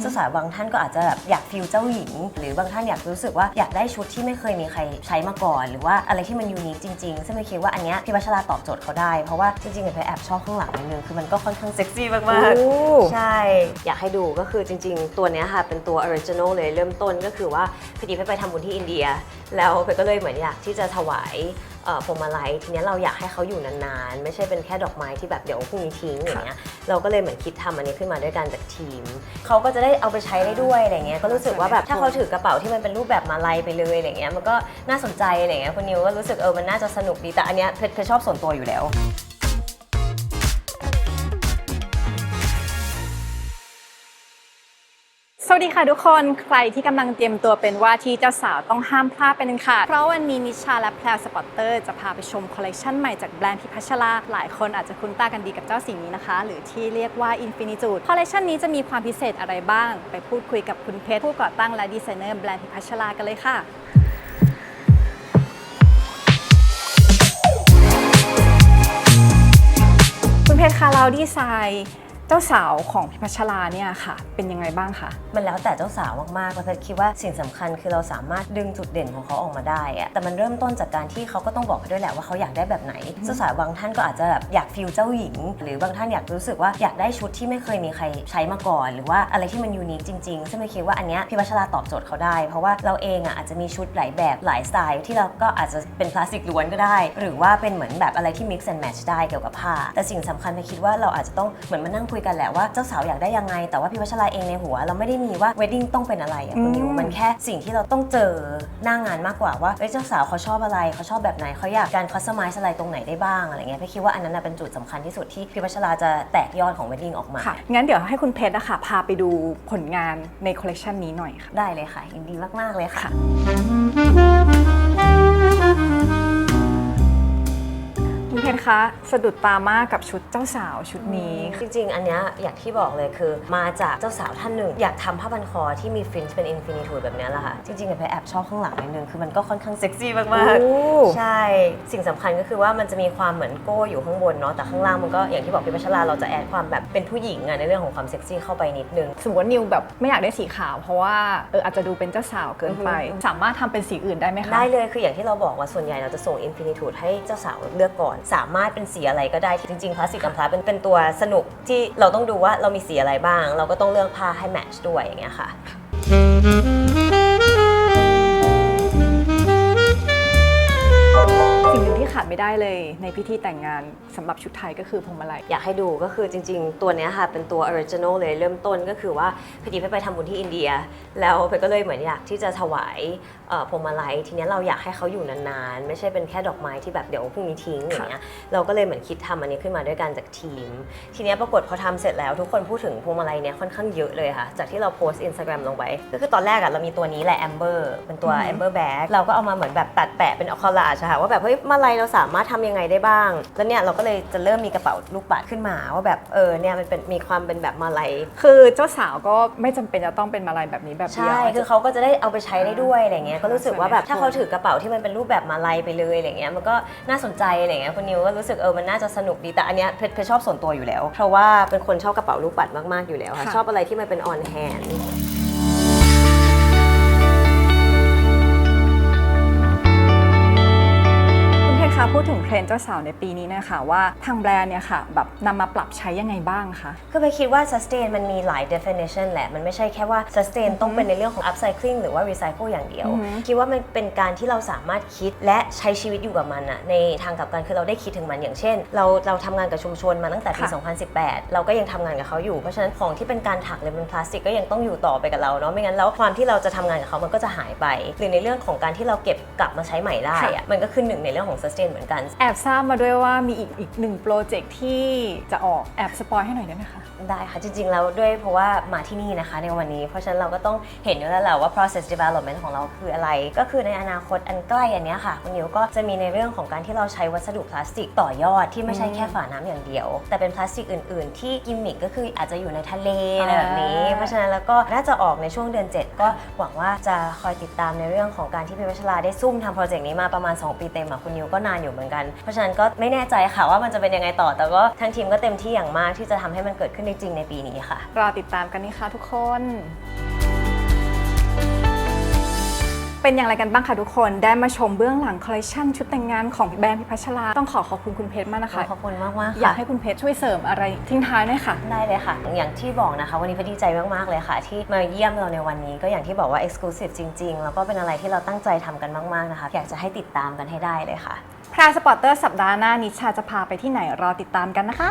เจ้าสาวบางท่านก็อาจจะแบบอยากฟิลเจ้าหญิง หรือบางท่านอยากรู้สึกว่าอยากได้ชุดที่ไม่เคยมีใครใช้มาก่อน หรือว่าอะไรที่มันยูนิคจริงๆ ซึ่งไม่คิดว่าอันเนี้ยพี่วัชราตอบโจทย์เขาได้ เพราะว่าจริงๆเนี่ยเพแอบชอบข้างหลังนิดนึงคือมันก็ค่อนข้างเซ็กซี่มากๆใช่ อยากให้ดูก็คือจริง ๆ ตัวเนี้ยค่ะเป็นตัวออริจินอลเลยเริ่มต้นก็คือว่าพอดีเพชรไปทำบุญที่อินเดีย แล้วเพชรก็เลยเหมือนอยากที่จะถวายเอ่อ พวงมาลัยทีนี้เราอยากให้เขาอยู่นานๆ ไม่ใช่เป็นแค่ดอกไม้ที่แบบเดี๋ยวพรุ่งนี้ทิ้งอย่างเงี้ยเราก็เลยเหมือนคิดทำอันนี้ขึ้นมาด้วยกันจากทีมเขาก็จะได้เอาไปใช้ได้ด้วยอะไรเงี้ยก็รู้สึกว่าแบบถ้าเขาถือกระเป๋าที่มันเป็นรูปแบบมาลัยไปเลยอะไรเงี้ยมันก็น่าสนใจอะไรเงี้ยคุณนิวก็รู้สึกเออมันน่าจะสนุกดีแต่อันเนี้ยเพชรเพชรชอบส่วนตัวอยู่แล้ว สวัสดีค่ะทุกคนใครที่กำลังเตรียมตัวเป็นว่าที่เจ้าสาวต้องห้ามพลาดเป็นขาดเพราะวันนี้นิชาและแพลวสปอตเตอร์จะพาไปชมคอลเลกชันใหม่จากแบรนด์พิพัชราหลายคนอาจจะคุ้นตากันดีกับเจ้าสิ่งนี้นะคะ หรือที่เรียกว่า Infinitude คอลเลกชันนี้จะมีความพิเศษอะไรบ้าง ไปพูดคุยกับคุณเพชรผู้ก่อตั้งและดีไซเนอร์แบรนด์พิพัชรากันเลยค่ะคุณเพชรคะเราดีไซน์ จ้าสาวของพิพัชราเนี่ยค่ะ เป็นยังไงบ้างคะมันแล้วแต่เจ้าสาวมากๆแล้วเพชรคิดว่าสิ่งสำคัญคือเราสามารถดึงจุดเด่นของเขาออกมาได้อะแต่มันเริ่มต้นจากการที่เขาก็ต้องบอกด้วยแหละว่าเขาอยากได้แบบไหนเจ้าสาวบางท่านก็อาจจะแบบอยากฟิลเจ้าหญิง หรือบางท่านอยากรู้สึกว่าอยากได้ชุดที่ไม่เคยมีใครใช้มาก่อน หรือว่าอะไรที่มันยูนิคจริงๆซึ่งไม่คิดว่าอันเนี้ยพี่วัชราตอบโจทย์เขาได้ เพราะว่าเราเองอะอาจจะมีชุดหลายแบบหลายสไตล์ที่เราก็อาจจะเป็นคลาสสิกล้วนก็ได้ หรือว่าเป็นเหมือนแบบอะไรที่ mix and match ได้เกี่ยวกับผ้าแต่สิ่งสำคัญไปคิดว่าเราอาจจะต้องเหมือนมานั่งคุยกันแหละว่าเจ้าสาวอยากได้ยังไง แต่ว่าพี่วัชราเองในหัว เราไม่ได้มีว่า wedding ต้องเป็นอะไรอะคุณนิวอืมมันแค่สิ่งที่เราต้องเจอหน้างานมากกว่าว่าเอ้ยเจ้าสาวเขาชอบอะไรเขาชอบแบบไหนเขาอยากการ customize อะไรตรงไหนได้บ้างอะไรเงี้ยพี่คิดว่าอันนั้นนะเป็นจุดสำคัญที่สุดที่พี่วัชราจะแตกยอดของ wedding ออกมาค่ะงั้นเดี๋ยวให้คุณเพชรนะคะพาไปดูผลงานในคอลเลกชันนี้หน่อยค่ะได้เลยค่ะยินดีมากๆเลยค่ะ สะดุดตามากกับชุดเจ้าสาวชุดนี้จริงๆ อันเนี้ยอย่างที่บอกเลยคือ มาจากเจ้าสาวท่านหนึ่ง อยากทำผ้าพันคอที่มีฟรินช์เป็นอินฟินิทูดแบบเนี้ยแหละค่ะ จริงๆอะเพแอบชอบข้างหลังนิดนึง คือมันก็ค่อนข้างเซ็กซี่มากโอ้ ๆ ใช่ สิ่งสำคัญก็คือว่ามันจะมีความเหมือนโก้อยู่ข้างบนเนาะแต่ข้างล่างมันก็อย่างที่บอกพี่พัชราเราจะแอดความแบบเป็นผู้หญิงอะในเรื่องของความเซ็กซี่เข้าไปนิดนึง สมมติว่านิวแบบไม่อยากได้สีขาว เพราะว่าเอออาจจะดูเป็นเจ้าสาวเกินไปอือฮึสามารถทำเป็นสีอื่นได้ไหมคะ ได้เลยคืออย่างที่เราบอกว่าส่วนใหญ่เราจะส่ง Infinitude ให้เจ้าสาวเลือกก่อน สามารถเป็นสีอะไรก็ได้จริงๆพลาสติกกับพลาเป็นเป็นตัวสนุกที่เราต้องดูว่าเรามีสีอะไรบ้าง เราก็ต้องเลือกผ้าให้แมทช์ด้วยอย่างเงี้ยค่ะ ได้เลยในพิธีแต่งงานสำหรับชุดไทยก็คือพวงมาลัย อยากให้ดูก็คือจริง ๆ ตัวเนี้ยค่ะเป็นตัวออริจินอลเลยเริ่มต้นก็คือว่าพอดีเพชรไปทำบุญที่อินเดีย แล้วเพชรก็เลยเหมือนอยากที่จะถวายเอ่อพวงมาลัยทีเนี้ยเราอยากให้เขาอยู่นานๆ ไม่ใช่เป็นแค่ดอกไม้ที่แบบเดี๋ยวพรุ่งนี้ทิ้งอย่างเงี้ยเราก็เลยเหมือนคิดทำอันนี้ขึ้นมาด้วยกันจากทีม ทีเนี้ยปรากฏพอทำเสร็จแล้วทุกคนพูดถึงพวงมาลัยเนี้ยค่อนข้างเยอะเลยค่ะ จากที่เราโพสต์อินสตาแกรมลงไปก็คือตอนแรกอะเรามีตัวนี้แหละแอมเบอร์เป็นตัวอือฮึ แอมเบอร์แบ็กเราก็เอามาเหมือนแบบตัดแปะเป็นอคอลลาจค่ะว่าแบบเฮ้ยมาลัยเราสามารถทำยังไงได้บ้าง แล้วเนี่ยเราก็เลยจะเริ่มมีกระเป๋าลูกปัดขึ้นมาว่าแบบเออเนี่ยมันเป็นมีความเป็นแบบมาลัยคือเจ้าสาวก็ไม่จำเป็นจะต้องเป็นมาลัยแบบนี้แบบเดียวใช่คือเขาก็จะได้เอาไปใช้ได้ด้วยอะไรเงี้ยก็รู้สึกว่าแบบส่วนใหญ่ถ้าเขาถือกระเป๋าที่มันเป็นรูปแบบมาลัยไปเลยอะไรเงี้ยมันก็น่าสนใจอะไรเงี้ยคุณนิวก็รู้สึกเออมันน่าจะสนุกดีแต่อันเนี้ยเพชรเพชรชอบส่วนตัวอยู่แล้ว เพราะว่าเป็นคนชอบกระเป๋าลูกปัดมากๆอยู่แล้วค่ะชอบอะไรที่มันเป็นออนแฮนด์ นด์เจ้าสาวในปีนี้นะคะว่าทางแบรนด์เนี่ยค่ะแบบนำมาปรับใช้ยังไงบ้างคะ คือไปคิดว่า sustain มันมีหลาย definition แหละ มันไม่ใช่แค่ว่า sustain ต้องเป็นในเรื่องของ upcycling หรือว่า recycle อย่างเดียวอือฮึคิดว่ามันเป็นการที่เราสามารถคิดและใช้ชีวิตอยู่กับมันอะในทางกลับกันคือเราได้คิดถึงมันอย่างเช่น เราเราทำงานกับชุมชนมาตั้งแต่ปีค่ะ2018 เราก็ยังทำงานกับเขาอยู่ เพราะฉะนั้นของที่เป็นการถักหรือเป็นพลาสติกก็ยังต้องอยู่ต่อไปกับเราเนาะไม่งั้นแล้วความที่เราจะทำงานกับเขามันก็จะหายไป หรือในเรื่องของการที่เราเก็บกลับมาใช้ใหม่ได้อะมันก็คือหนึ่งในเรื่องของ sustain เหมือนกันแอบทราบมาด้วยว่ามีอีกอีกหนึ่งโปรเจกต์ที่จะออกแอบสปอยให้หน่อยได้ไหมคะ ได้ค่ะ จริง ๆ แล้วด้วยเพราะว่ามาที่นี่นะคะในวันนี้ เพราะฉะนั้นเราก็ต้องเห็นอยู่แล้วแหละว่า process development ของเราคืออะไร ก็คือในอนาคตอันใกล้อันเนี้ยค่ะคุณนิวก็จะมีในเรื่องของการที่เราใช้วัสดุพลาสติกต่อยอดที่ไม่ใช่แค่ฝาน้ำอย่างเดียว แต่เป็นพลาสติกอื่น ๆ ที่กิมมิคก็คืออาจจะอยู่ในทะเลอะไรแบบนี้ เพราะฉะนั้นแล้วก็น่าจะออกในช่วงเดือน 7 ก็หวังว่าจะคอยติดตามในเรื่องของการที่พี่วัชราได้ซุ่มทำโปรเจกต์นี้มาประมาณ 2 ปีเต็มอะคุณนิวก็นานานอยู่เหมือนกันเพราะฉะนั้นก็ไม่แน่ใจค่ะว่ามันจะเป็นยังไงต่อ แต่ก็ทางทีมก็เต็มที่อย่างมากที่จะทำให้มันเกิดขึ้นได้จริงในปีนี้ค่ะ รอติดตามกันนี่ค่ะทุกคน เป็นอย่างไรกันบ้างคะทุกคนได้มาชมเบื้องหลังคอลเลคชันชุดแต่งงานของแบรนด์พิพัชราต้องขอขอบคุณคุณเพชรมากนะคะขอบคุณมากมากๆอยากค่ะให้คุณเพชรช่วยเสริมอะไรทิ้งท้ายหน่อยค่ะ ได้เลยค่ะ อย่างที่บอกนะคะ วันนี้พอดีใจมากๆเลยค่ะ ที่มาเยี่ยมเราในวันนี้ ก็อย่างที่บอกว่า Exclusive จริง ๆ แล้วก็เป็นอะไรที่เราตั้งใจทำกันมากๆนะคะอยากจะให้ติดตามกันให้ได้เลยค่ะ พราสปอร์เตอร์สัปดาห์หน้านิชาจะพาไปที่ไหนรอติดตามกันนะคะ